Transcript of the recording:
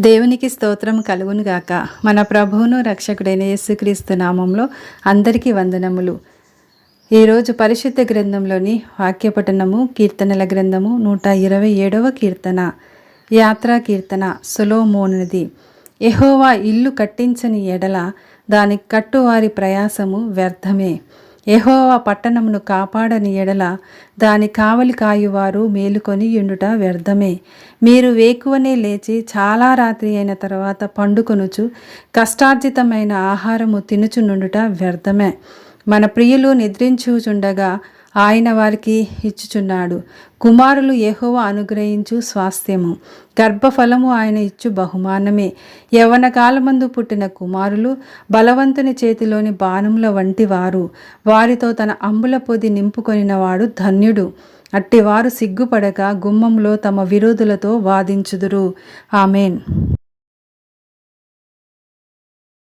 దేవునికి స్తోత్రం కలుగునుగాక మన ప్రభువును రక్షకుడైన యేసుక్రీస్తు నామంలో అందరికీ వందనములు. ఈరోజు పరిశుద్ధ గ్రంథంలోని వాక్యపఠనము కీర్తనల గ్రంథము నూట ఇరవై ఏడవ కీర్తన యాత్రా కీర్తన సులోమోనుది ఎహోవా ఇల్లు కట్టించని ఎడల దాని కట్టువారి ప్రయాసము వ్యర్థమే. ఎహోవా పట్టణమును కాపాడని ఎడల దాని కావలి కాయువారు మేలుకొని యుండుట వ్యర్థమే. మీరు వేకువనే లేచి చాలా రాత్రి అయిన తర్వాత పండుకొనుచు కష్టార్జితమైన ఆహారము తినుచునుండుట వ్యర్థమే. మన ప్రియులు నిద్రించుచుండగా ఆయన వారికి ఇచ్చుచున్నాడు. కుమారులు యహోవ అనుగ్రహించు స్వాస్థ్యము. గర్భఫలము ఆయన ఇచ్చు బహుమానమే. యవన కాలమందు పుట్టిన కుమారులు బలవంతుని చేతిలోని బాణముల వంటి వారు. వారితో తన అంబుల పొది నింపుకొనినవాడు ధన్యుడు. అట్టివారు సిగ్గుపడక గుమ్మంలో తమ విరోధులతో వాదించుదురు. ఆమెన్.